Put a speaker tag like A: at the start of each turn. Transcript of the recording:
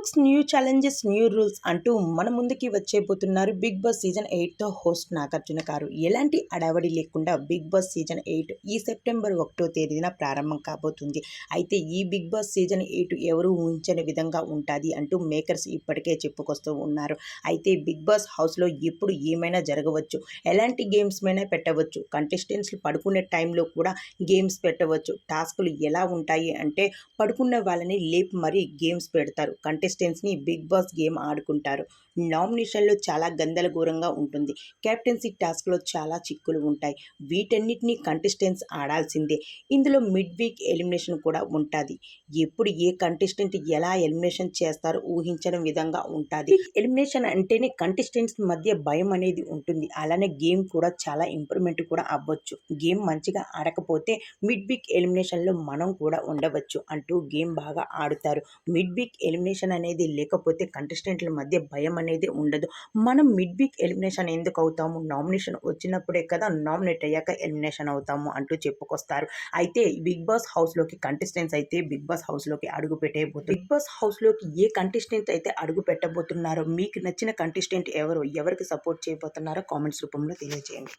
A: Looks new challenges new rules అంటూ మన ముందుకి వచ్చేపోతున్నారు బిగ్ బాస్ సీజన్ ఎయిట్తో హోస్ట్ నాగార్జున గారు. ఎలాంటి అడావడి లేకుండా బిగ్ బాస్ సీజన్ ఎయిట్ ఈ సెప్టెంబర్ ఒకటో తేదీన ప్రారంభం కాబోతుంది. అయితే ఈ బిగ్ బాస్ సీజన్ ఎయిట్ ఎవరు ఊహించని విధంగా ఉంటుంది అంటూ మేకర్స్ ఇప్పటికే చెప్పుకొస్తూ ఉన్నారు. అయితే బిగ్ బాస్ హౌస్లో ఎప్పుడు ఏమైనా జరగవచ్చు ఎలాంటి గేమ్స్ మైనా పెట్టవచ్చు కంటెస్టెంట్స్ పడుకునే టైంలో కూడా గేమ్స్ పెట్టవచ్చు టాస్కులు ఎలా ఉంటాయి అంటే పడుకున్న వాళ్ళని లేపి మరీ గేమ్స్ పెడతారు. కంటెస్టెంట్స్ని బిగ్ బాస్ గేమ్ ఆడుకుంటారు. నామినేషన్లో చాలా గందరగోరంగా ఉంటుంది. కెప్టెన్సీ టాస్క్లో చాలా చిక్కులు ఉంటాయి. వీటన్నిటిని కంటెస్టెంట్స్ ఆడాల్సిందే. ఇందులో మిడ్ వీక్ ఎలిమినేషన్ కూడా ఉంటుంది. ఎప్పుడు ఏ కంటెస్టెంట్ ఎలా ఎలిమినేషన్ చేస్తారో ఊహించడం విధంగా ఉంటుంది. ఎలిమినేషన్ అంటేనే కంటెస్టెంట్స్ మధ్య భయం అనేది ఉంటుంది. అలానే గేమ్ కూడా చాలా ఇంప్రూవ్మెంట్ కూడా అవ్వచ్చు. గేమ్ మంచిగా ఆడకపోతే మిడ్ వీక్ ఎలిమినేషన్లో మనం కూడా ఉండవచ్చు అంటూ గేమ్ బాగా ఆడుతారు. మిడ్ వీక్ ఎలిమినేషన్ అనేది లేకపోతే కంటెస్టెంట్ల మధ్య భయం అనేది ఉండదు. మనం మిడ్ వీక్ ఎలిమినేషన్ ఎందుకు అవుతాము? నామినేషన్ వచ్చినప్పుడే కదా నామినేట్ అయ్యాక ఎలిమినేషన్ అవుతాము అంటూ చెప్పుకొస్తారు. అయితే బిగ్ బాస్ హౌస్లోకి కంటెస్టెంట్స్ అయితే బిగ్ బాస్ హౌస్లోకి అడుగు పెట్టేయబోతుంది బిగ్ బాస్ హౌస్లోకి ఏ కంటెస్టెంట్ అయితే అడుగు పెట్టబోతున్నారో మీకు నచ్చిన కంటెస్టెంట్ ఎవరు? ఎవరికి సపోర్ట్ చేయబోతున్నారో కామెంట్స్ రూపంలో తెలియజేయండి.